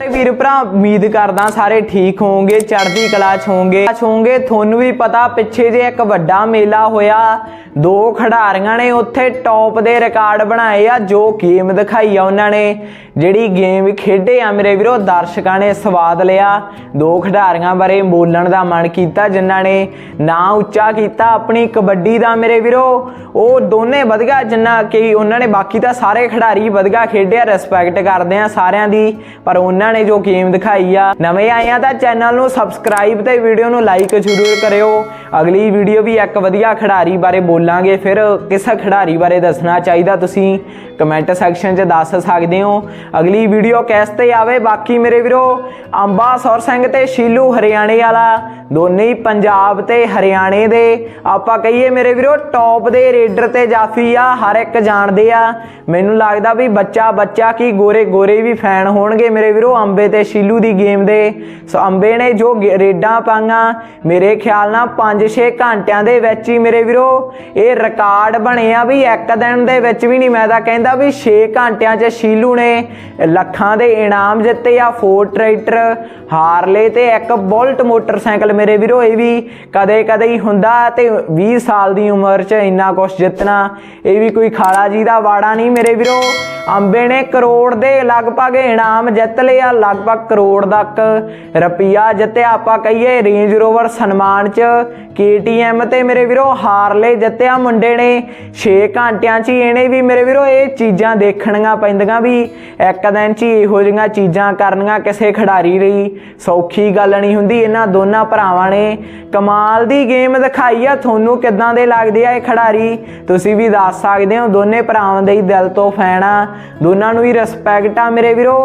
ਤੇ ਵੀਰ ਭਰਾ, ਉਮੀਦ ਕਰਦਾ ਸਾਰੇ ਠੀਕ ਹੋਵੋਗੇ, ਚੜ੍ਹਦੀ ਕਲਾ ਚ ਹੋਵੋਗੇ। ਹੋਵੋਗੇ, ਤੁਹਾਨੂੰ ਵੀ ਪਤਾ, ਪਿੱਛੇ ਜੇ ਇੱਕ ਵੱਡਾ ਮੇਲਾ ਹੋਇਆ, ਦੋ ਖਿਡਾਰੀਆਂ ਨੇ ਉੱਥੇ ਟੌਪ ਦੇ ਰਿਕਾਰਡ ਬਣਾਏ ਆ, ਜੋ ਗੇਮ ਦਿਖਾਈ ਆ ਉਹਨਾਂ ਨੇ। ਜਿਹੜੀ ਗੇਮ ਖੇਡੇ ਆ ਮੇਰੇ ਵੀਰੋ, ਦਰਸ਼ਕਾਂ ਨੇ ਸਵਾਦ ਲਿਆ। ਦੋ ਖਿਡਾਰੀਆਂ ਬਾਰੇ ਬੋਲਣ ਦਾ ਮਨ ਕੀਤਾ, ਜਿਨ੍ਹਾਂ ਨੇ ਨਾਂ ਉੱਚਾ ਕੀਤਾ, ਆਪਣੀ ਕਬੱਡੀ ਦਾ ਮੇਰੇ ਵੀਰੋ। ਉਹ ਦੋਨੇ ਵਧੀਆ, ਜਿੰਨਾ ਕਿ ਉਹਨਾਂ ਨੇ, ਬਾਕੀ ਤਾਂ ਸਾਰੇ ਖਿਡਾਰੀ ਵਧੀਆ ਖੇਡਿਆ ਰਿਸਪੈਕਟ ਕਰਦੇ ਆ ਸਾਰਿਆਂ ਦੀ, ਪਰ ਉਹਨਾਂ ਨੇ ਜੋ ਗੇਮ ਦਿਖਾਈ ਆ। ਨਵੇਂ ਆਏ ਆ ਤਾਂ ਚੈਨਲ ਨੂੰ ਸਬਸਕ੍ਰਾਈਬ ਤੇ ਵੀਡੀਓ ਨੂੰ ਲਾਈਕ ਜ਼ਰੂਰ ਕਰਿਓ। ਅਗਲੀ ਵੀਡੀਓ ਵੀ ਇੱਕ ਵਧੀਆ ਖਿਡਾਰੀ ਬਾਰੇ ਬੋਲਾਂਗੇ, ਫਿਰ ਕਿਸ ਖਿਡਾਰੀ ਬਾਰੇ ਦੱਸਣਾ ਚਾਹੀਦਾ ਤੁਸੀਂ ਕਮੈਂਟ ਸੈਕਸ਼ਨ 'ਚ ਦੱਸ ਸਕਦੇ ਹੋ। ਅਗਲੀ ਵੀਡੀਓ ਕਿਸ ਤੇ ਆਵੇ? ਬਾਕੀ ਮੇਰੇ ਵੀਰੋ, ਅੰਬਾ ਸੌਰ ਸਿੰਘ ਤੇ ਸ਼ੀਲੂ ਹਰਿਆਣੇ ਵਾਲਾ, ਦੋਨੇ ਹੀ ਪੰਜਾਬ ਤੇ ਹਰਿਆਣੇ ਦੇ। ਆਪਾਂ ਕਹੀਏ ਮੇਰੇ ਵੀਰੋ ਟੌਪ ਦੇ ਰੇਡਰ ਤੇ ਜਾਫੀ ਆ, ਹਰ ਇੱਕ ਜਾਣਦੇ ਆ। ਮੈਨੂੰ ਲੱਗਦਾ ਵੀ ਬੱਚਾ ਬੱਚਾ ਕੀ ਗੋਰੇ ਗੋਰੇ ਵੀ ਫੈਨ ਹੋਣਗੇ ਮੇਰੇ ਵੀਰੋ, ਅੰਬੇ ਤੇ ਸ਼ੀਲੂ ਦੀ ਗੇਮ ਦੇ। ਸੋ ਅੰਬੇ ਨੇ ਜੋ ਰੇਡਾਂ ਪਾਈਆਂ, ਮੇਰੇ ਖਿਆਲ ਨਾਲ ਪੰਜ 5-6 ਘੰਟਿਆਂ ਦੇ ਵਿੱਚ ਹੀ ਮੇਰੇ ਵੀਰੋ, ਇਹ ਰਿਕਾਰਡ ਬਣੇ ਆ ਵੀ ਇੱਕ ਦਿਨ ਦੇ ਵਿੱਚ ਵੀ ਨਹੀਂ, ਮੈਂ ਤਾਂ ਕਹਿੰਦਾ ਵੀ 6 ਘੰਟਿਆਂ 'ਚ ਸ਼ੀਲੂ ਨੇ ਲੱਖਾਂ ਦੇ ਇਨਾਮ ਜਿੱਤੇ ਆ ਫੋਰ ਟਰੈਕਟਰ ਹਾਰਲੇ ਤੇ ਇੱਕ ਬੁਲਟ ਮੋਟਰਸਾਈਕਲ ਮੇਰੇ ਵੀਰੋ, ਇਹ ਵੀ ਕਦੇ ਕਦੇ ਹੀ ਹੁੰਦਾ ਤੇ 20 ਸਾਲ ਦੀ ਉਮਰ 'ਚ ਇੰਨਾ ਕੁਝ ਜਿੱਤਣਾ, ਇਹ ਵੀ ਕੋਈ ਖਾਲਾ ਜੀ ਦਾ ਵਾੜਾ ਨਹੀਂ ਮੇਰੇ ਵੀਰੋ। ਅੰਬੇ ਨੇ ਕਰੋੜ ਦੇ ਲਗਭਗ ਇਨਾਮ ਜਿੱਤ ਲਿਆ ਲਗਭਗ ਕਰੋੜ ਤੱਕ ਰੁਪਈਆ ਜਿੱਤਿਆ, ਆਪਾਂ ਕਹੀਏ ਰੇਂਜ ਰੋਵਰ ਸਨਮਾਨ 'ਚ KTM ਤੇ ਮੇਰੇ ਵੀਰੋ ਹਾਰਲੇ ਜਿੱਤਿਆ ਮੁੰਡੇ ਨੇ। 6 ਘੰਟਿਆਂ 'ਚ ਹੀ ਇਹਨੇ ਵੀ ਮੇਰੇ ਵੀਰੋ ਇਹ ਚੀਜ਼ਾਂ ਦੇਖਣੀਆਂ ਪੈਂਦੀਆਂ ਵੀ ਇੱਕ ਦਿਨ 'ਚ ਹੀ ਇਹੋ ਜਿਹੀਆਂ ਚੀਜ਼ਾਂ ਕਰਨੀਆਂ ਕਿਸੇ ਖਿਡਾਰੀ ਲਈ। ਸੌਖੀ ਗੱਲ ਨਹੀਂ ਹੁੰਦੀ, ਇਹਨਾਂ ਦੋਨਾਂ ਭਰਾਵਾਂ ਨੇ ਕਮਾਲ ਦੀ ਗੇਮ ਦਿਖਾਈ ਆ। ਤੁਹਾਨੂੰ ਕਿੱਦਾਂ ਦੇ ਲੱਗਦੇ ਆ ਇਹ ਖਿਡਾਰੀ? ਤੁਸੀਂ ਵੀ ਦੱਸ ਸਕਦੇ ਹੋ, ਦੋਨੇ ਭਰਾਵਾਂ ਦੇ ਹੀ ਦਿਲ ਤੋਂ ਫੈਨ ਆ। ਦੋਨਾਂ ਨੂੰ ਹੀ ਰਿਸਪੈਕਟ ਆ ਮੇਰੇ ਵੀਰੋ।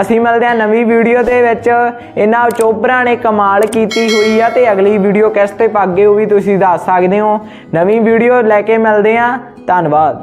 ਅਸੀਂ ਮਿਲਦੇ ਆ ਨਵੀਂ ਵੀਡੀਓ ਦੇ ਵਿੱਚ। ਇਹਨਾਂ ਚੋਬਰਾਂ ਨੇ ਕਮਾਲ ਕੀਤੀ ਹੋਈ ਆ ਤੇ ਅਗਲੀ ਵੀਡੀਓ ਕਿਸ ਤੇ ਪਾਗੇ ਉਹ ਵੀ ਤੁਸੀਂ ਦੱਸ ਸਕਦੇ ਹੋ। ਨਵੀਂ ਵੀਡੀਓ ਲੈ ਕੇ ਮਿਲਦੇ ਆ ਧੰਨਵਾਦ।